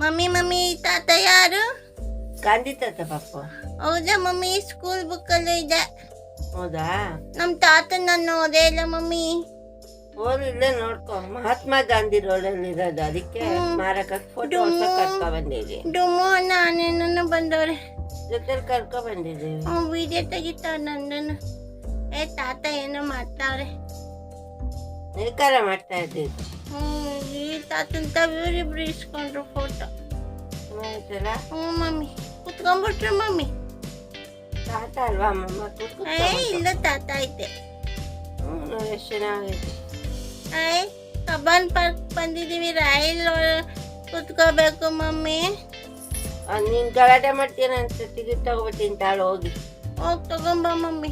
Mummy mummy ತಾತ ಯಾರು? ಗಾಂಧಿ ತಾತ ಪಾಪ. ಹೌದಾ ಮಮ್ಮಿ? ಸ್ಕೂಲ್ ಬುಕ್ಕಲ್ಲೂ ಇದೆ. ಹೌದಾ? ನಮ್ಮ ತಾತ ನನ್ನ ಓದೇ ಇಲ್ಲ ಮಮ್ಮಿ. ಓದು ಇಲ್ಲೇ ನೋಡ್ಕೊ. ಮಹಾತ್ಮ ಗಾಂಧಿ ರೋಡಲ್ಲಿ ಇರೋದು. ಅದಕ್ಕೆ ಮಾರಕ ಫೋಟೋ ಕರ್ಕೊ ಬಂದಿದ್ದೀವಿ ಡುಮ್ಮು ನಾನೇನನ್ನ ಬಂದವ್ರೆ. ಜೊತೆಲಿ ಕರ್ಕೊ ಬಂದಿದ್ದೀವಿ ಅವ್ನು ವಿಡಿಯೋ ತೆಗಿತಾವ ನಂದನ್ನು ಏ ತಾತ ಏನೋ ಮಾಡ್ತಾವ್ರೆ. ನಿರ್ಕಾರ ಮಾಡ್ತಾ ಇದ್ದಿದ್ದು. ಹ್ಞೂ ಈ ತಾತನ ತವಿಯವ್ರಿಬ್ರು ಇಸ್ಕೊಂಡ್ರು ಫೋಟೋ ಹ್ಞೂ ಮಮ್ಮಿ ಕುತ್ಕೊಂಡ್ಬಿಟ್ರು ಮಮ್ಮಿ ತಾತ ಅಲ್ವಾ ಮಮ್ಮ ಏ ಇಲ್ಲ ತಾತ ಐತೆ ಹ್ಞೂ ಎಷ್ಟು ಚೆನ್ನಾಗೈತೆ ಏಯ್ ಕಬ್ಬನ್ ಪಾರ್ಕ್ ಬಂದಿದ್ದೀವಿ ರೈಲ್ ಕುತ್ಕೋಬೇಕು ಮಮ್ಮಿ ನೀನು ಗಲಾಟೆ ಮಾಡ್ತೀನ ಅಂತ ಟಿಕೆಟ್ ತಗೋಬಿಟ್ಟಿನಿ ತಾಳು ಹೋಗಿ ಹೋಗಿ ತಗೊಂಬ ಮಮ್ಮಿ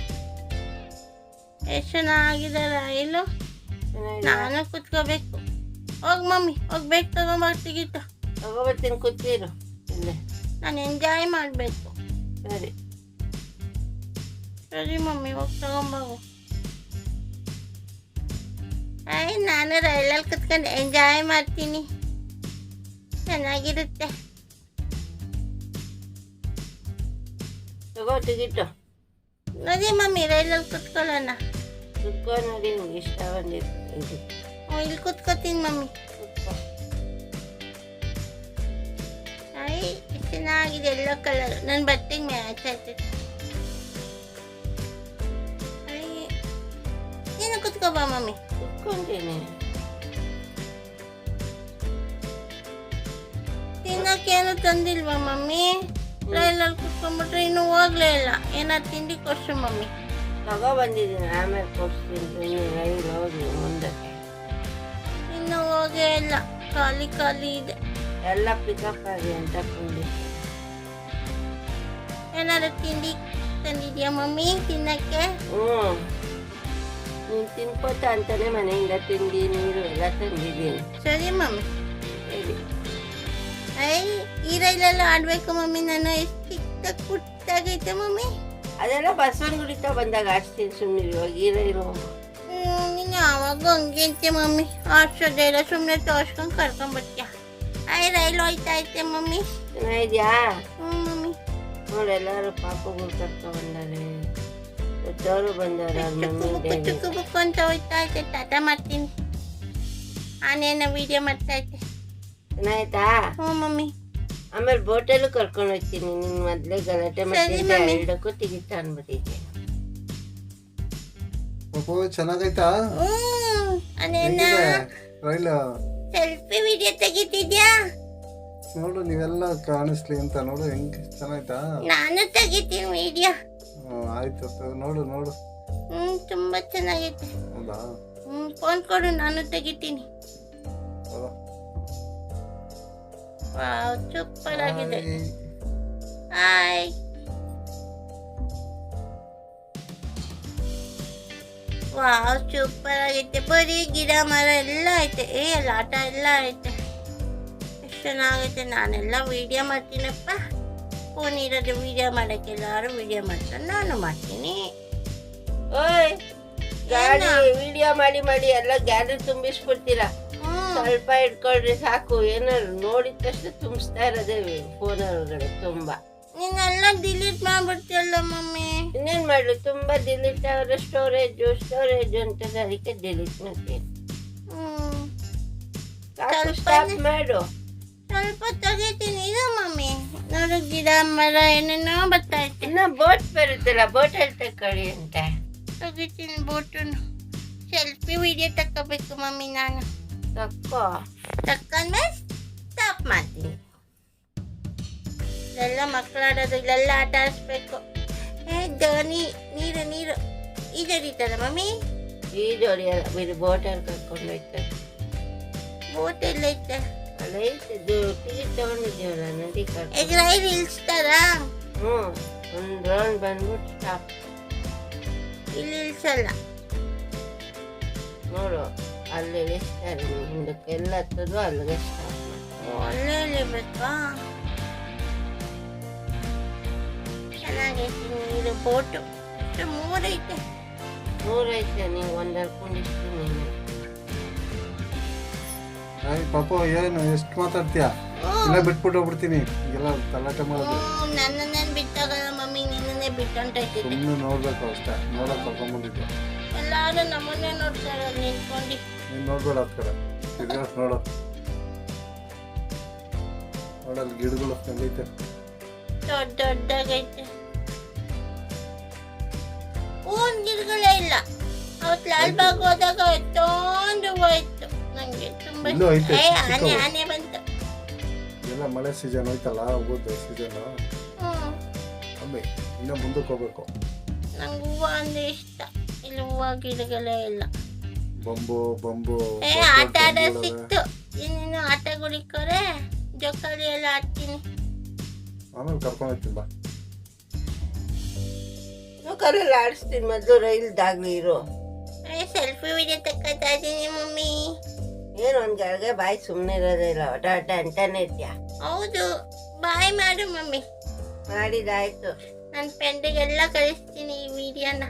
ಎಷ್ಟು ಚೆನ್ನಾಗಿದೆ ರೈಲು ನಾನು ಕುತ್ಕೋಬೇಕು ಹೋಗ್ ಮಮ್ಮಿ ಹೋಗ್ಬೇಕು ತಗೊಂಬ ಟಿಕೆಟ್ ತಗೋಬರ್ತೀನಿ ಕೂತಿರು ಇಲ್ಲೇ ನಾನು ಎಂಜಾಯ್ ಮಾಡಬೇಕು ಸರಿ ಸರಿ ಮಮ್ಮಿ ಹೋಗಿ ತಗೊಂಬವು ಆಯ್ ನಾನು ರೈಲಲ್ಲಿ ಕುತ್ಕೊಂಡು ಎಂಜಾಯ್ ಮಾಡ್ತೀನಿ ಚೆನ್ನಾಗಿರುತ್ತೆ ತಗೋ ಟಿಕೆಟು ನೋಡಿ ಮಮ್ಮಿ ರೈಲಲ್ಲಿ ಕುತ್ಕೊಳ್ಳೋಣ ಕುತ್ಕೋ ನೋಡಿ ಇಷ್ಟ ಬಂದಿದ್ದು ಇದು ಇಲ್ಲಿ ಕುತ್ಕೋತೀನಿ ಮಮ್ಮಿ ಕುತ್ಕೋ ಚೆನ್ನಾಗಿದೆ ಎಲ್ಲೋ ಕಲರ್ ನನ್ನ ಬಟ್ಟೆಗೆ ಮ್ಯಾಚ್ ಆಯ್ತೈತೆ ಆಯ್, ನೀನು ಕುತ್ಕೋಬ ಮಮ್ಮಿ ಕುತ್ಕೊಂತೀನಿ ತಿನ್ನಕ್ಕೇನು ತಂದಿಲ್ವಾ ಮಮ್ಮಿ ರೈಲಲ್ಲಿ ಕುತ್ಕೊಂಡ್ಬಿಟ್ರೆ ಇನ್ನೂ ಹೋಗ್ಲೇ ಇಲ್ಲ ಏನಾದ್ರು ತಿಂಡಿ ಕೊಡ್ಸು ಮಮ್ಮಿ ತಗೋ ಬಂದಿದ್ದೀನಿ ಆಮೇಲೆ ಕೊಡ್ಸ್ತೀನಿ ರೈಲ್ ಹೋಗಿ ಮುಂದಕ್ಕೆ ಇನ್ನೂ ಹೋಗೇ ಇಲ್ಲ ಖಾಲಿ ಖಾಲಿ ಇದೆ ಎಲ್ಲ ಪಿಕಪ್ ಆಗಿ ಅಂತ ಕೊಂಡಿ ಏನಾದ್ರು ತಿಂಡಿ ತಂದಿದ್ಯಾ ಮಮ್ಮಿ ತಿನ್ನಕ್ಕೆ ಹ್ಞೂ ನೀನು ತಿನ್ಕೋತ ಅಂತಾನೆ ಮನೆಯಿಂದ ತಿಂಡಿ ನೀರು ಎಲ್ಲ ತಂದಿದ್ದೀನಿ ಸರಿ ಮಮ್ಮಿ ಹೇಳಿ ಐ ಈ ರೈಲಲ್ಲಿ ಆಡ್ಬೇಕು ಮಮ್ಮಿ ನಾನು ಎಷ್ಟು ಚಿಕ್ಕ ಪುಟ್ಟಾಗೈತೆ ಮಮ್ಮಿ ಅದೆಲ್ಲ ಬಸವನಗುಡಿತ ಬಂದಾಗ ಆಡ್ತೀನಿ ಸುಮ್ಮನೆ ಇವಾಗ ಈ ರೈಲು ಯಾವಾಗ ಹಂಗೆ ಮಮ್ಮಿ ಆಡ್ಸೋದೇ ಇಲ್ಲ ಸುಮ್ಮನೆ ತೋರ್ಸ್ಕೊಂಡು ಕರ್ಕೊಂಬರ್ತೀಯ ಐ ರೈಲ್ ಹೋಯ್ತಾ ಐತೆ ಮಮ್ಮಿ ಇದೆಯಾ ಹ್ಞೂ ಮಮ್ಮಿ ನೋಡಿ ಎಲ್ಲರೂ ಪಾಪಗಳು ಕರ್ಕೊ ಬಂದಾರೆ ದೊಡ್ಡವರು ಬಂದವ್ರೆ ಮಮ್ಮಿ ಚುಕ್ಕು ಬುಕ್ಕು ಅಂತ ಹೋಯ್ತಾ ಐತೆ ಟಾಟಾ ಮಾಡ್ತೀನಿ ಆನೇನ ವಿಡಿಯೋ ಮಾಡ್ತಾ ಐತೆ ಚೆನ್ನಾಯ್ತಾ ಹ್ಞೂ ಮಮ್ಮಿ ಆಮೇಲೆ ಬೋಟಲ್ಲೂ ಕರ್ಕೊಂಡು ಹೋಗ್ತೀನಿ ನಿನ್ನ ಮೊದ್ಲೇ ಗಲಾಟೆ ಮಾಡಿ. ಎರಡಕ್ಕೂ ತೆಗಿತಾ ಅನ್ಬಿಟ್ಟಿದ್ದೆ ಪಾಪು ಚೆನ್ನಾಗೈತಾ ಹೆಂಗಿದೆ? ರೈಲು? ಸೆಲ್ಫಿ ವಿಡಿಯೋ ತೆಗಿತಿದ್ಯಾ? ನೋಡು ನೀವೆಲ್ಲ ಕಾಣಿಸ್ಲಿ ಅಂತ ನೋಡು ಹೆಂಗ್ ಚೆನ್ನಾಯ್ತಾ? ನಾನು ತೆಗಿತೀನಿ ವಿಡಿಯೋ. ಹ್ಮ್, ಆಯ್ತು ನೋಡು ನೋಡು. ಹ್ಞೂ ತುಂಬ ಚೆನ್ನಾಗೈತೆ. ಹೌದಾ? ಹ್ಞೂ ಫೋನ್ ಕೊಡು ನಾನು ತೆಗಿತೀನಿ. ತಗೋ. ವಾವ್ ಸೂಪರ್ ಆಗಿದೆ. ಹಾಯ್. ವಾವ್ ಸೂಪರ್ ಆಗೈತೆ. ಬರೀ ಗಿಡ ಮರ ಎಲ್ಲ ಐತೆ. ಏ ಎಲ್ಲ ಆಟ ಎಲ್ಲ ಐತೆ. ಎಷ್ಟು ಚೆನ್ನಾಗೈತೆ. ನಾನೆಲ್ಲ ವಿಡಿಯೋ ಮಾಡ್ತೀನಪ್ಪ. ಫೋನ್ ಇರೋದು ವಿಡಿಯೋ ಮಾಡೋಕ್ಕೆ ಎಲ್ಲರೂ ವಿಡಿಯೋ ಮಾಡ್ತಾರೆ. ನಾನು ಮಾಡ್ತೀನಿ. ಓಯ್ ಗಾಡಿ? ವಿಡಿಯೋ ಮಾಡಿ ಮಾಡಿ ಎಲ್ಲ ಗ್ಯಾಲರಿ ತುಂಬಿಸ್ಬಿಡ್ತೀರಾ? ಸ್ವಲ್ಪ ಇಟ್ಕೊಳ್ರಿ ಸಾಕು. ಏನಾದ್ರು ನೋಡಿದ ತಕ್ಷಣ ತುಂಬಿಸ್ತಾ ಇರೋದೇ ಫೋನ್ ಒಳಗಡೆ ತುಂಬಾ. ನೀನೆಲ್ಲ ಡಿಲೀಟ್ ಮಾಡ್ಬಿಡ್ತೀಯಲ್ಲ ಮಮ್ಮಿ? ಇನ್ನೇನ್ ಮಾಡ್ಲಿ? ತುಂಬಾ ಡಿಲೀಟ್ ಆದ್ರೆ ಸ್ಟೋರೇಜ್ ಸ್ಟೋರೇಜ್ ಅಂತ ಅದಕ್ಕೆ ಡಿಲೀಟ್ ಮಾಡ್ತೀನಿ. ಹ್ಞೂ ಸಾಕು ಸ್ವಲ್ಪನೇ. ಸ್ಟಾಪ್ ಮಾಡು. ಸ್ವಲ್ಪ ತೆಗಿತೀನಿ. ಇದು ಮಮ್ಮಿ. ನೋಡು ಗಿಡ ಮರ ಏನೇನೋ ಬರ್ತಾ ಐತೆ ಇನ್ನ ಬೋಟ್ ಬರುತ್ತಲ್ಲ ಬೋಟ್ ಅಲ್ಲಿ ತಕೊಳ್ಳಿ ಅಂತ. ತೆಗಿತೀನಿ ಬೋಟನ್ನು ಸೆಲ್ಫಿ ವಿಡಿಯೋ ತಕ್ಕೋಬೇಕು ಮಮ್ಮಿ ನಾನು. ತಕ್ಕೋ. ತಕ್ಕೊಂಡ್ಮೇಲೆ ಸ್ಟಾಪ್ ಮಾಡ್ತೀನಿ. ಇಲ್ಲೆಲ್ಲ ಮಕ್ಕಳಾಡೋದು ಇಲ್ಲೆಲ್ಲ ಆಟ ಆಡಿಸ್ಬೇಕು. ಏ ಧೋನಿ ನೀರು ನೀರು. ಈಜಡಿತದ ಮಮ್ಮಿ? ಈ ಜೋಡಿ ಅಲ್ಲ ಬರೀ ಬೋಟ್ ಅಲ್ಲಿ ಕರ್ಕೊಂಡು ಹೋಯ್ತಾರೆ ಬೋಟ್ ಎಲ್ಲೈತೆ ಅಲ್ಲ ಇದು ಟಿಕೆಟ್ ತಗೊಂಡಿದ್ದೀವಲ್ಲ ನದಿ ಈಗ ರೈಲ್ ಇಳಿಸ್ತಾರಾ? ಹ್ಞೂ ಒಂದು ರೌಂಡ್ ಬಂದ್ಬಿಟ್ಟು ಸ್ಟಾಪ್ ಇಲ್ಲಿ ಇಳಿಸಲ್ಲ. ನೋಡು ಅಲ್ಲಿ ಇಳಿಸ್ತಾರೆ ಹಿಂದಕ್ಕೆಲ್ಲ ಎಲ್ಲ ಹತ್ತದು ಅಲ್ಲಿಗೆ ಸ್ಟಾಪ್ ಒಳ್ಳೆ ಇಳಿಬೇಕಾ ಚೆನ್ನಾಗೈತಿ ನೀರು ಬೋಟು ಎಷ್ಟು ಮೂರೈತೆ. ಮೂರೈತೆ ನೀವು ಒಂದು ಹರ್ಕೊಂಡಿಷ್ಟು ನೀನು. ಹಾಯ್ ಪಾಪ ಏನು ಎಷ್ಟು ಮಾತಾಡ್ತೀಯ? ಇಲ್ಲ ಬಿಟ್ಬಿಟ್ಟು ಹೋಗ್ಬಿಡ್ತೀನಿ. ಎಲ್ಲ ತಲಾಟೆ ಮಾಡೋದು. ನನ್ನನ್ನೇ ಬಿಟ್ಟಾಗಲ್ಲ ಮಮ್ಮಿ ನಿನ್ನನ್ನೇ ಬಿಟ್ಟಂಟೈತಿದ್ದೆ ಸುಮ್ಮನೆ ನೋಡ್ಬೇಕು ಅಷ್ಟೇ. ನೋಡಕ್ ಕರ್ಕೊಂಡ್ಬಂದಿದ್ದೆ. ಎಲ್ಲಾರು ನಮ್ಮನ್ನೇ ನೋಡ್ತಾರೆ ನಿಂತ್ಕೊಂಡು ನೀನು ನೋಡ್ಬೇಡ ಆ ಕಡೆ. ತಿರ್ಗಾಸ್ ನೋಡು. ನೋಡಲ್ಲಿ ಗಿಡಗಳು ಕಂಡೈತೆ ದೊಡ್ಡ ದೊಡ್ಡದಾಗೈತೆ ಹೂವಿನ ಗಿಡಗಳೇ ಇಲ್ಲ. ಅವತ್ತು ಲಾಲ್ಬಾಗ್ ಹೋದಾಗ ಎಷ್ಟೊಂದು ಹೋಯ್ತು. ನಂಗೆ ತುಂಬಾ ಇಲ್ಲೂ ಐತೆ, ಏ, ಆನೆ ಆನೆ ಬಂತು. ಎಲ್ಲ ಮಳೆ ಸೀಸನ್ ಹೋಯ್ತಲ್ಲ ಹೋಗೋದು ಸೀಸನ್ ಹ್ಮ್. ಇನ್ನ ಮುಂದಕ್ಕೆ ಹೋಗ್ಬೇಕು. ನಂಗೆ ಹೂವು ಅಂದ್ರೆ ಇಷ್ಟ. ಇಲ್ಲಿ ಹೂವು ಗಿಡಗಳೇ ಇಲ್ಲ. ಬಂಬು ಬಂಬು ಏ ಆಟ ಆಡ. ಸಿಕ್ತು. ಇನ್ನೇನು ಆಟಗಳಿಕ್ಕರೆ ಜೋಕಾಲಿ ಎಲ್ಲ ಆಡ್ತೀನಿ. ಆಮೇಲೆ ಕರ್ಕೊಂಡು ಹೋಗ್ತೀನಿ ಬಾ. ಕರೆಲ್ಲ ಆಡಿಸ್ತೀನಿ ಮೊದಲು ರೈಲ್ದಾಗ್ಲಿ ಇರು ಸೆಲ್ಫಿ ವಿಡಿಯೋ ತಕ್ಕತ್ತಾ ಇದ್ದೀನಿ ಮಮ್ಮಿ ಏನು ಒಂದು ಗಳಿಗೆ ಬಾಯಿ ಸುಮ್ಮನೆ ಇರೋದಿಲ್ಲ ಒಟ ಒಟ ಅಂತಾನೆ ಇದ್ಯಾ ಹೌದು ಬಾಯ್ ಮಾಡು ಮಮ್ಮಿ ಮಾಡಿದಾಯ್ತು ನನ್ನ ಫ್ರೆಂಡಿಗೆಲ್ಲ ಕಳಿಸ್ತೀನಿ ಈ ವಿಡಿಯೋನ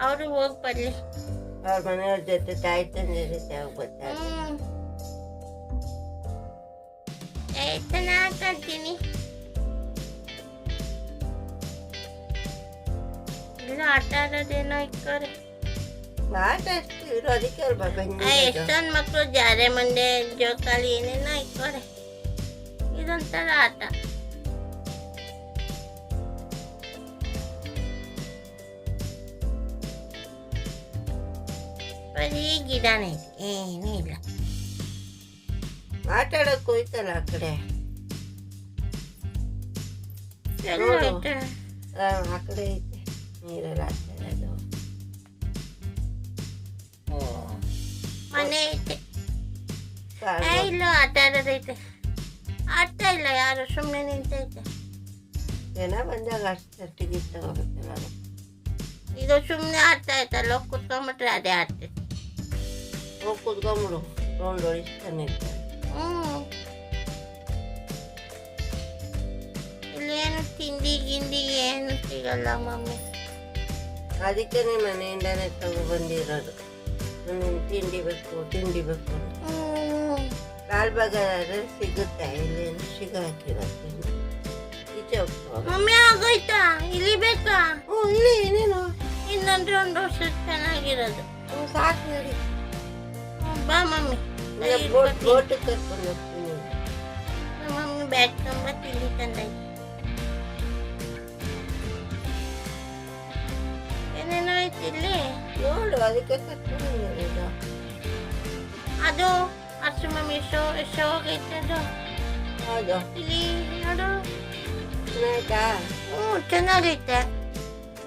ಅವರು ಹೋಗಿ ಬರ್ಲಿ ಅವ್ರ ಮನೆಯವ್ರ ಜೊತೆ ತಾಯಿ ತಂದೆ ಜೊತೆ ಹೋಗಿ ಬರ್ತಾರೆ ಚೆನ್ನಾಗಿ ಕಾಣ್ತೀನಿ ಇಲ್ಲ ಆಟ ಆಡೋದೇನೋ ಇಕ್ಕವ್ರೆ ಆಟ ಅಷ್ಟು ಇರೋ ಅದಕ್ಕೆ ಅಲ್ವಾ ಆ, ಬಂದಿರೋದು ಎಷ್ಟೊಂದು ಮಕ್ಕಳು ಜಾರೆ ಮಂಡೆ ಜೋಕಾಲಿ ಏನೇನೋ ಇಕ್ಕವ್ರೆ ಇದೊಂಥರ ಆಟ ಬರೀ ಗಿಡನೇ ಇದೆ ಏನೂ ಇಲ್ಲ ಆಟ ಆಡಕ್ ಹೋಯ್ತಲ್ಲ ಆ ಕಡೆ ಎಲ್ಲ ನೋಡು. ಐತೆ. ಆ, ಆ ಕಡೆ ಐತೆ ನೀರೆಲ್ಲ ಆಟ ಆಡೋದು ಮನೆ ಐತೆ. ಏ ಇಲ್ಲ ಆಟ ಆಡೋದೈತೆ ಆಡ್ತಾ ಇಲ್ಲ ಯಾರು ಸುಮ್ಮನೆ ನಿಂತೈತೆ ಜನ ಬಂದಾಗ ಅಷ್ಟು ಟಿಕೆಟ್ ತಗೋಬೇಕಲ್ಲ ಅದು. ಇದು ಸುಮ್ಮನೆ ಆಡ್ತಾ ಐತಲ್ಲ ಹೋಗಿ ಕುತ್ಕೊಂಡ್ಬಿಟ್ರೆ ಅದೇ ಆಡ್ತೈತೆ ಹೋಗಿ ಕುತ್ಕೊಂಬಿಡು ರೌಂಡ್ ಹೊಡಿಸ್ತಾನೆ ಇರ್ತಾರೆ ಹ್ಞೂ ಇಲ್ಲೇನು ತಿಂಡಿ ಗಿಂಡಿ ಏನು ಸಿಗಲ್ಲ ಮಮ್ಮಿ ಅದಕ್ಕೆ ನಿಮ್ಮ ಮನೆಯಿಂದಾನೆ ತಗೋ ಬಂದಿರೋದು. ತಿಂಡಿ ಬೇಕು ತಿಂಡಿ ಬೇಕು ಲಾಲ್ಬಾಗ್ ಆದ್ರೆ ಸಿಗುತ್ತೆ ಇಲ್ಲೇನು ಸಿಗ ಈಚೆ ಮಮ್ಮಿ ಆಗೋಯ್ತಾ? ಇಲ್ಲಿ ಬೇಕಾ? ಹ್ಞೂ ಇಲ್ಲಿ ಏನೇನು ಇನ್ನೊಂದು ಒಂದು ವರ್ಷ ಚೆನ್ನಾಗಿರೋದು. ಹ್ಞೂ ಸಾಕು ನೋಡಿ. ಬಾ ಮಮ್ಮಿ. ಬೋಟ್ ಕರ್ಕೊಂಡು ಹೋಗ್ತೀನಿ. ಮಮ್ಮಿ ಬ್ಯಾಗ್ ತುಂಬ ತಿಂಡಿ ತಂದೈತೆ ಏನೇನೋ ಐತಿ ಇಲ್ಲಿ ನೋಡು ಅದಕ್ಕೆ ಅದು ಅಷ್ಟು ಮಮ್ಮಿ ಎಷ್ಟೋ ಎಷ್ಟೋ ಹೋಗೈತೆ ಅದು ಹೌದು ಇಲ್ಲಿ ನೋಡು ಆಯ್ತಾ ಹ್ಞೂ ಚೆನ್ನಾಗೈತೆ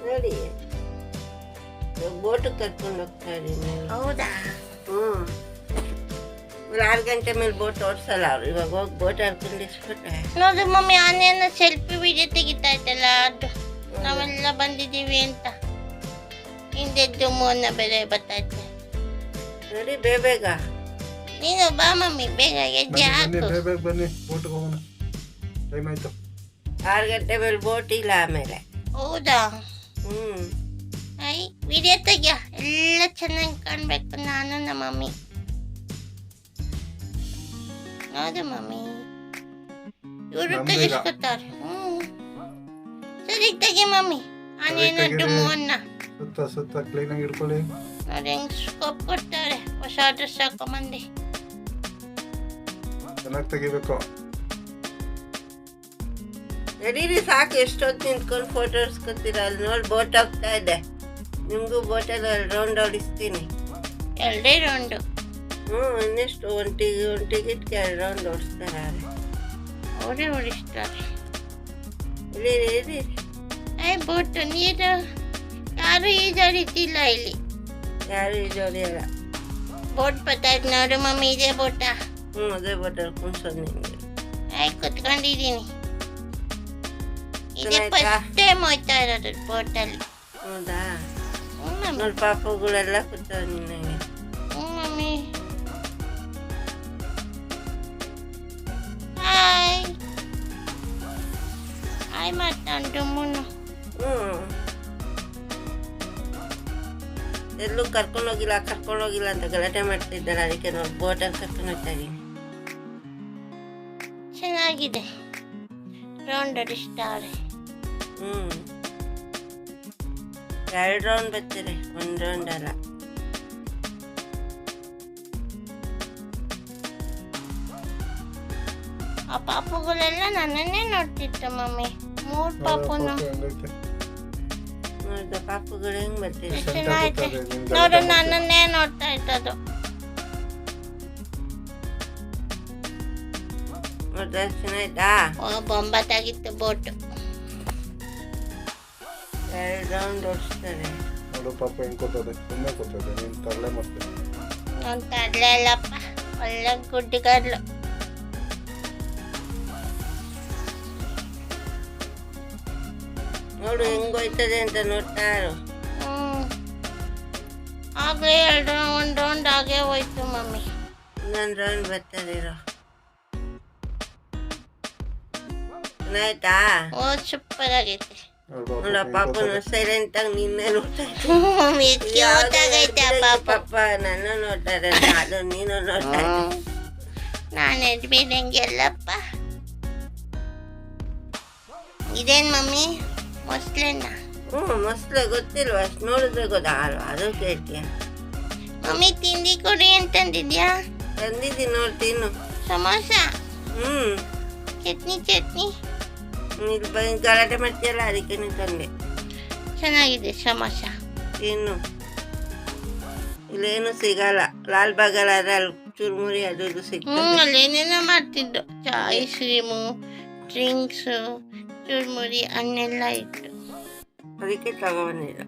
ನೋಡಿ ಬೋಟ್ ಕರ್ಕೊಂಡು ಹೋಗ್ತಾ ಇದೀನಿ ಹೌದಾ ಹ್ಞೂ ಆರು ಗಂಟೆ ಮೇಲೆ ಬೋಟ್ ಓಡಿಸಲ್ಲ ಅವ್ರು ಇವಾಗ ಹೋಗಿ ಬೋಟ್ ಆಡ್ಕೊಂಡು ಇಸ್ಬಿಟ್ರೆ ನೋಡು ಮಮ್ಮಿ ಆನೆಯನ್ನ ಸೆಲ್ಫಿ ವಿಡಿಯೋ ತೆಗಿತಾ ಇತ್ತಲ್ಲ ಅದು ನಾವೆಲ್ಲ ಬಂದಿದ್ದೀವಿ ಅಂತ ಹಿಂದೆ ದುಮ್ಮನ್ನ ಬೇರೆ ಬರ್ತೈತೆ ನೋಡಿ ಬೇಬೇಗ ನೀನು ಬಾ ಮಮ್ಮಿ ಬೇಗ ಹೆಜ್ಜೆ ಬನ್ನಿ ಬನ್ನಿ ಹಾಕು ಬೇಗ ಬೇಗ ಬನ್ನಿ ಊಟಕ್ಕೆ ಹೋಗೋಣ ಟೈಮ್ ಆಯ್ತು ಆರು ಗಂಟೆ ಮೇಲೆ ಬೋಟ್ ಇಲ್ಲ ಆಮೇಲೆ ಹೌದಾ ಹ್ಞೂ ಐ ವಿಡಿಯೋ ತೆಗಿಯ ಎಲ್ಲ ಚೆನ್ನಾಗಿ ಕಾಣ್ಬೇಕು ನಾನು ನಮ್ಮ ಮಮ್ಮಿ ಹೌದು ಮಮ್ಮಿ ಇವರು ನಮ್ದು ಈಗ. ತೆಗಿಸ್ಕೊತಾರೆ ಹ್ಞೂ ಸರಿ ತೆಗಿ ಮಮ್ಮಿ ಆನೇನ ತೆಗೀರಿ. ಡುಮ್ಮನ್ನ ಸುತ್ತ ಸುತ್ತ ಕ್ಲೀನಾಗಿ ಇಟ್ಕೊಳ್ಳಿ. ಹೆಂಗ್ ಸ್ಕೋಪ್ ಕೊಡ್ತಾರೆ ಹೊಸ ಡ್ರೆಸ್ ಹಾಕೊಂಬಂದೆ ಚೆನ್ನಾಗಿ ತೆಗಿಬೇಕು. ನಡೀರಿ ಸಾಕು ಎಷ್ಟೊತ್ತು ನಿಂತ್ಕೊಂಡು ಫೋಟೋ ಇಡ್ಸ್ಕೊತೀರ ಅಲ್ಲಿ ನೋಡಿ ಬೋಟ್ ಹೋಗ್ತಾ ಇದೆ. ನಿಮಗೂ ಬೋಟಲ್ಲಿ ಅಲ್ಲಿ ರೌಂಡ್ ಹೊಡಿಸ್ತೀನಿ ಎರಡೇ ರೌಂಡು ಹ್ಞೂ ಇನ್ನೆಷ್ಟು? ಒಂದು ಟಿ ಒಂದು ಟಿಕೆಟ್ಗೆ ಎರಡು ರೌಂಡ್ ಓಡಿಸ್ತಾರೆ. ಅವರೇ ಹೊಡಿಸ್ತಾರೆ ಇಲ್ಲಿ ಇರಿ ಏ ಬೋಟ್ ನೀರು. ಯಾರು ಈಜಾಡಿತಿಲ್ಲ ಇಲ್ಲಿ ಯಾರು ಈ ಜೋಡಿ ಅಲ್ಲ ಬೋಟ್ ಬರ್ತೈತೆ ನೋಡು ಮಮ್ಮಿ ಇದೇ ಬೋಟ ಹ್ಞೂ ಅದೇ ಬೋಟಲ್ಲಿ ಕುಣ್ಸೋದು ನಿಮಗೆ ಆಯ್ ಕುತ್ಕೊಂಡಿದ್ದೀನಿ ಇದೇ ಚೆನ್ನಾಯ್ತಾ? ಫಸ್ಟ್ ಟೈಮ್ ಹೋಯ್ತಾ ಇರೋದು ಬೋಟಲ್ಲಿ ಹೌದಾ ಹ್ಞೂ ಮಮ್ಮಿ ನೋಡಿ ಪಾಪಗಳೆಲ್ಲ ಕೂತಾವ ನಿನ್ನಗೆ ಹ್ಞೂ ಮಮ್ಮಿ ಹಾಯ್ ಹಾಯ್ ಮಾಡ್ತಾನೆ ಡುಮ್ಮನು ಹ್ಞೂ ಎಲ್ಲೂ ಕರ್ಕೊಂಡೋಗಿಲ್ಲ ಕರ್ಕೊಂಡೋಗಿಲ್ಲ ಅಂತ ಗಲಾಟೆ ಮಾಡ್ತಿದ್ದಾರೆ. ಅದಕ್ಕೆ ನೋಡಿ ಬೋಟ್ ಕರ್ಕೊಂಡು ಹೋಗ್ತಾ ಇದೀನಿ ಚೆನ್ನಾಗಿದೆ. ರೌಂಡ್ ಅಡಿಸ್ತಾರೆ ಹ್ಞೂ ಎರಡು ರೌಂಡ್ ಬರ್ತೀರಿ ಒಂದು ರೌಂಡ್ ಅಲ್ಲ. ಆ ಪಾಪುಗಳೆಲ್ಲ ನನ್ನನ್ನೇ ನೋಡ್ತಿತ್ತು ಮಮ್ಮಿ. ಮೂರ್ ಪಾಪುನು. ನೋಡ್ದ ಪಾಪುಗಳು ಹೆಂಗ್ ನಿಮ್ಗೆ ನೋಡು ನನ್ನನ್ನೇ ನೋಡ್ತಾ ಇದ್ದದು ಅದು ಚೆನ್ನಾಯ್ತಾ ಓ ಬೊಂಬತ್ತಾಗಿತ್ತು ಬೋಟು. ಎರಡು ರೌಂಡ್ ಓಡಿಸ್ತಾರೆ. ನೋಡು ಪಾಪ ಹೆಂಗ್ ಸುಮ್ಮನೆ ಕೂತದೆ ನೀನು ತರಲೆ ಮಾಡ್ತೀನಿ ನಾನು ತರಲೇ ಇಲ್ಲಪ್ಪ ಒಳ್ಳೆ ಗುಡ್ಡಿಗಡ್ಲು ನೋಡು ಹೆಂಗೋಯ್ತದೆ ಅಂತ ನೋಡ್ತಾ ಇರು ಹ್ಮ್. ಆಗ್ಲೇ ಎರಡು ಒಂದು ರೌಂಡ್ ಆಗೇ ಹೋಯ್ತು ಮಮ್ಮಿ. ಇನ್ನೊಂದು ರೌಂಡ್ ಬರ್ತದಿರೋ. ಆಯ್ತಾ ಓ ಸೂಪರ್ ಆಗೈತೆ ನೋಡು ಹೆಂಗ್ ಪಾಪನು. ಸೈಲೆಂಟ್ ಆಗಿ ನಿನ್ನೆ ನೋಡ್ತಾ ಮಮ್ಮಿ ಕ್ಯೂಟ್ ಆಗೈತೆ ಆ ಪಾಪ. ಪಾಪ ನನ್ನ ನೋಡ್ತಾರೆ ಅದು ನೀನು ನೋಡ್ತಾ ಇದ್ದೆ. ನಾನು ಎದ್ಬಿಡಂಗೆಲ್ಲಪ್ಪ ಇದೇನು ಮಮ್ಮಿ? ಮೊಸಳೆನ ಹ್ಞೂ ಮಸ್ತ್ ಗೊತ್ತಿಲ್ವ ಅಷ್ಟು ನೋಡಿದ್ರೆ ಗೊತ್ತಾಗಲ್ವ ಅದು ಕೇಳ್ತೀಯ ಮಮ್ಮಿ ತಿಂಡಿ ಕೊಡಿ ಅಂತಂದಿದ್ಯಾ ತಂದಿದ್ದೀನಿ ನೋಡಿ ತಿನ್ನು ಸಮೋಸ ಹ್ಞೂ ಚಟ್ನಿ ಚಟ್ನಿ ಇಲ್ಲಿ ಬಂದು ಗಲಾಟೆ ಮಾಡ್ತೀಯಲ್ಲ ಅದಕ್ಕೆ ನೀನು ತಂದೆ ಚೆನ್ನಾಗಿದೆ ಸಮೋಸ ತಿನ್ನು ಇಲ್ಲೇನು ಸಿಗಲ್ಲ ಲಾಲ್ ಬಾಗಲ್ ಆದ್ರೆ ಅಲ್ಲಿ ಚುರುಮುರಿ ಅದು ಇದು ಸಿಗ್ತದೆ ಅಲ್ಲಿ ಏನೇನೋ ಮಾಡ್ತಿದ್ದು ಚ ಐಸ್ ಕ್ರೀಮು ಡ್ರಿಂಕ್ಸು ಚುರ್ಮುರಿ ಹಣ್ಣೆಲ್ಲ ಇತ್ತು ಅದಕ್ಕೆ ತಗೊಬಂದಿಲ್ಲ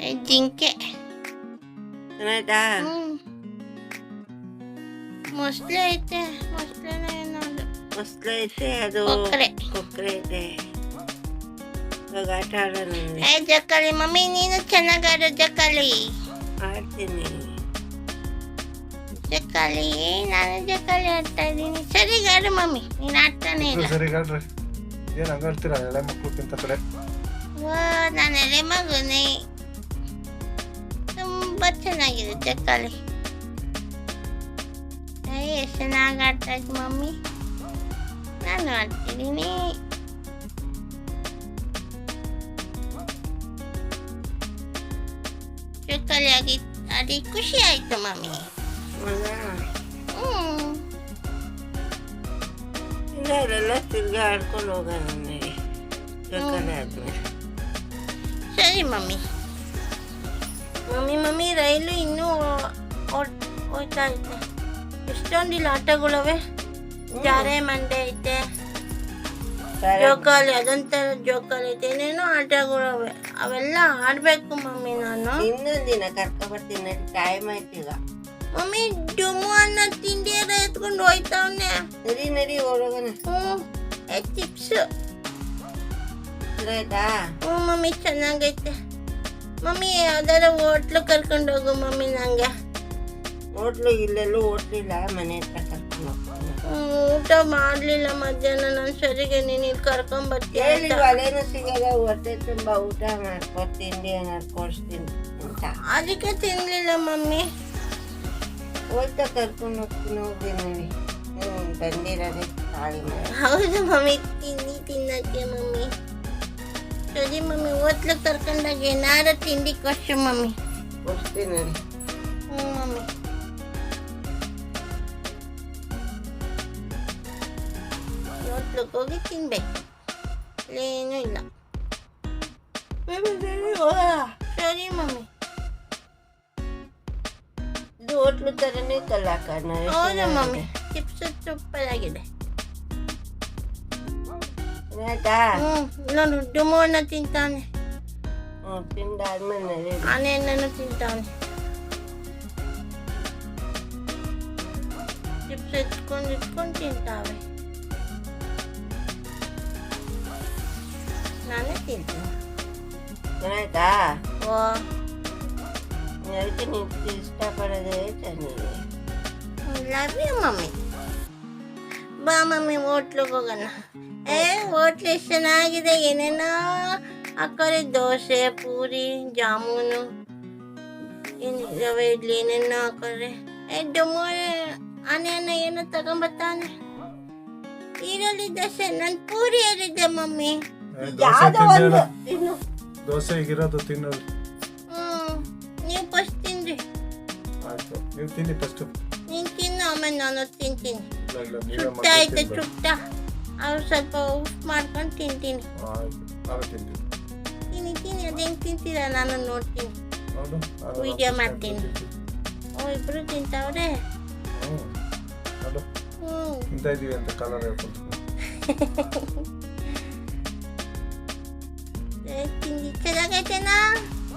ಏ, ಜಿಂಕೆ ಚೆನ್ನಾಯ್ತಾ ಹ್ಮ್ ಮೊಸಳೆ ಐತೆ ಮೊಸಳೆನ ಏನದು ಮಸ್ತ್ ಐತೆ ಅದು ಕೊಕ್ಕರೆ ಕೊಕ್ಕರೆ ಐತೆ ಇವಾಗ ಆಟ ಆಡೋಣ ಏ ಜಕ್ಕಲಿ ಮಮ್ಮಿ ನೀನು ಚೆನ್ನಾಗಿ ಆಡೋ ಜಕ್ಕಲಿ ಆಡ್ತೀನಿ ಜಕ್ಕಲಿ ನಾನು ಜಕ್ಕಲಿ ಆಡ್ತಾ ಇದ್ದೀನಿ ಸರಿ ಆಡು ಮಮ್ಮಿ ನೀನು ಆಡ್ತಾನೆ ಇಲ್ಲ ಸರಿ ಗಾಡ್ರಿ. ಏನು ಹಂಗಾಡ್ತೀರ ಎಳೆ ತಿಂತ ಕಡೆ. ಓ ನಾನು ಎಲೆ ಮಗುನೇ ತುಂಬ ಚೆನ್ನಾಗಿದೆ ಜಕ್ಕಲಿ. ಎಷ್ಟು ಚೆನ್ನಾಗಿ ಆಡ್ತಾ ಇದ್ದ ಮಮ್ಮಿ. ನಾನು ಆಡ್ತಿದ್ದೀನಿ ಜಕ್ಕಲಿ ಆಗಿ ಅಡಿ ಖುಷಿ ಆಯಿತು ಮಮ್ಮಿ. ಇಲ್ಲೆಲ್ಲ ತಿರ್ಗಿ ಆಡ್ಕೊಂಡು ಹೋಗೋಣ ನನಗೆ ಜೋಕಾಲಿ ಆದ್ಮೇಲೆ ಸರಿ ಮಮ್ಮಿ ಮಮ್ಮಿ ಮಮ್ಮಿ ರೈಲು ಇನ್ನೂ ಹೋಗ್ತಾ ಹೋಯ್ತಾ ಐತೆ ಎಷ್ಟೊಂದು ಇಲ್ಲಿ ಆಟಗಳವೆ ಜಾರೆ ಮಂಡೆ ಐತೆ ಜೋಕಾಲಿ ಅದೊಂಥರ ಜೋಕಾಲಿ ಐತೆ ಏನೇನೋ ಆಟಗಳವೆ ಅವೆಲ್ಲ ಆಡ್ಬೇಕು ಮಮ್ಮಿ ನಾನು ಇನ್ನೊಂದು ದಿನ ಕರ್ಕೊಬರ್ತೀನಿ ಟೈಮ್ ಆಯ್ತೀಗ ಮಮ್ಮಿ ಡುಮು ಅನ್ನ ತಿಂಡಿ ಎಲ್ಲ ಎತ್ಕೊಂಡು ಹೋಯ್ತಾವನೆ ನಡಿ ನಡಿ ಹೋಗೋಣ ಹ್ಞೂ ಏ ಚಿಪ್ಸ್. ಆಯ್ತಾ ಹ್ಞೂ ಮಮ್ಮಿ ಚೆನ್ನಾಗೈತೆ. ಮಮ್ಮಿ ಯಾವ್ದಾರ ಹೋಟ್ಲು ಕರ್ಕೊಂಡು ಹೋಗು ಮಮ್ಮಿ ನಂಗೆ. ಹೋಟ್ಲು ಇಲ್ಲೆಲ್ಲೂ ಹೋಟ್ಲಿಲ್ಲ ಮನೆ ಹತ್ರ ಕರ್ಕೊಂಡು ಊಟ ಮಾಡಲಿಲ್ಲ ಮಧ್ಯಾಹ್ನ ನಾನು ಸರಿಗೆ ನೀನು ಇಲ್ಲಿ ಕರ್ಕೊಂಬರ್ತೀನಿ ಅಲ್ಲೇನು ಸಿಗಲ್ಲ ಹೊಟ್ಟೆ ತುಂಬ ಊಟ ಮಾಡ್ಕೊ ತಿಂಡಿ ಏನಾದ್ರು ಕೊಡಿಸ್ತೀನಿ ಅಂತ. ಅದಕ್ಕೆ ತಿನ್ನಲಿಲ್ಲ ಮಮ್ಮಿ. ಹೋಯ್ತಾ ಕರ್ಕೊಂಡು ಹೋಗ್ತೀನಿ ಹೋಗಿ ನೋಡಿ ಹ್ಞೂ ಬಂದಿರೋದೇ ತಾಳಿ ಮಾಡಿ ಹೌದು ಮಮ್ಮಿ ತಿಂಡಿ ತಿನ್ನಕ್ಕೆ ಮಮ್ಮಿ ಸರಿ ಮಮ್ಮಿ ಹೋಟ್ಲು ಕರ್ಕೊಂಡಾಗ ಏನಾರ ತಿಂಡಿ ಕೊಡ್ಸು ಮಮ್ಮಿ ಕೊಡ್ತೀನಿ ನೋಡಿ ಹ್ಞೂ ಮಮ್ಮಿ ಹೋಟ್ಲಿಗೆ ಹೋಗಿ ತಿನ್ಬೇಕು ಏನೂ ಇಲ್ಲ ಸರಿ ಮಮ್ಮಿ ಇದು ಹೋಟ್ಲು ಥರನೇ ಕಲ್ಲಾಕ ಹೌದು ಮಮ್ಮಿ ಚಿಪ್ಸ್ ಸೂಪರ್ ಆಗಿದೆ ಆಯ್ತಾ? ಹ್ಞೂ ನೋಡು ಡುಮೋನ ತಿಂತಾನೆ. ಹ್ಞೂ ತಿಂದಾದ್ಮೇಲೆ ನಡಿ ಆನೆಯನ್ನು ತಿಂತಾನೆ. ಚಿಪ್ಸ್ ಎತ್ಕೊಂಡು ಇಟ್ಕೊಂಡು ತಿಂತಾವೆ. ನಾನೇ ತಿಂತೀನಿ. ಆಯ್ತಾ? ಓ. ಅದಕ್ಕೆ ನೀವು ಇಷ್ಟಪಡೋದೇ ಚೆನ್ನಾಗಿ ಲವ್ ಯು ಮಮ್ಮಿ. ಬಾ ಮಮ್ಮಿ ಹೋಟ್ಲಿಗೆ ಹೋಗೋಣ. ಏ ಹೋಟ್ಲು ಎಷ್ಟು ಚೆನ್ನಾಗಿದೆ ಏನೇನೋ ಹಾಕೋರೆ ದೋಸೆ ಪೂರಿ ಜಾಮೂನು. ಏನು ರವೆ ಇಡ್ಲಿ ಏನೇನೋ ಹಾಕೋರೆ ಎದ್ದು ಮೂರು ಆನೆಯನ್ನ ಏನೋ ತಗೊಂಬತ್ತಾನೆ. ಈರುಳ್ಳಿ ದೋಸೆ ನನ್ ಪೂರಿ ಹೇಳಿದ್ದೆ ಮಮ್ಮಿ. ಏ, ದೋಸೆ ಯಾವ್ದೋ ಒಂದು ದೋಸೆ ಈಗಿರೋದು ತಿನ್ನೋದು. ನೀವು ಫಸ್ಟ್ ತಿನ್ರಿ ಆಯ್ತು. ನೀವು ತಿನ್ನಿ ಫಸ್ಟ್ ನೀನ್ ತಿನ್ನು ಆಮೇಲೆ ನಾನು ತಿಂತೀನಿ. ಇಲ್ಲ ಇಲ್ಲ ನೀವೇ ಸುಟ್ಟ ಐತೆ ತಿನ್ಬೇಕು. ಸುಟ್ಟ. ಅವ್ರು ಸ್ವಲ್ಪ ಉಪ್ಪು ಮಾಡ್ಕೊಂಡು ತಿಂತೀನಿ. ಆಯ್ತು ನಾವೇ ತಿಂತೀವಿ. ತಿನ್ನಿ ತಿನ್ನಿ ಅದು ಹೆಂಗೆ ತಿಂತೀರಾ? ನಾನು ನೋಡ್ತೀನಿ. ಹೌದು ನಾನು Video ಮಾಡ್ತೀನಿ. ಓ ಇಬ್ರು ತಿಂತಾವ್ರೆ? ಹ್ಞೂ ಅದು ಹ್ಞೂ ತಿಂತಾ ಇದೀವಿ ಅಂತ ಕಲರ್ ಹೇಳ್ಕೊಂಡು ತಿಂಡಿ ಚೆನ್ನಾಗೈತೆನಾ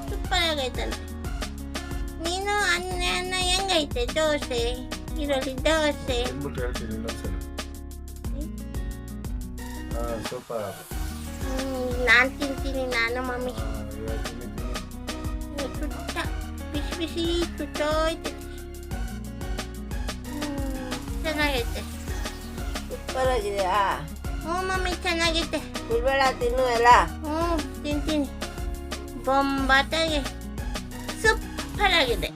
ಸೂಪರ್ ಆಗೈತಂತೆ ನೀನು ಅನ್ನ ಅನ್ನ ಹೆಂಗೈತೆ? ದೋಸೆ ಈರುಳ್ಳಿ ದೋಸೆ. ತಿಂದ್ಬಿಟ್ಟು ಹೇಳ್ತೀನಿ ಇನ್ನೊಂದ್ಸಲ. ಹಾಂ ಸೂಪರ್ ನಾನು ತಿಂತೀನಿ ನಾನು ಮಮ್ಮಿ. ತಿನ್ನಿ ಸುಟ್ಟ ಬಿಸಿ ಬಿಸಿ ಸುಟ್ಟೋಯ್ತು. ಹ್ಮ್, ಚೆನ್ನಾಗೈತೆ. ಸೂಪರ್ ಆಗಿದೆಯಾ ಹ್ಞೂ ಮಮ್ಮಿ ಚೆನ್ನಾಗೈತೆ. ಬಿಡ್ಬೇಡ ತಿನ್ನು ಎಲ್ಲ? ಹ್ಞೂ ತಿಂತೀನಿ. ಬೊಂಬಾಟಾಗೆ ಸೂಪರ್ ಆಗಿದೆ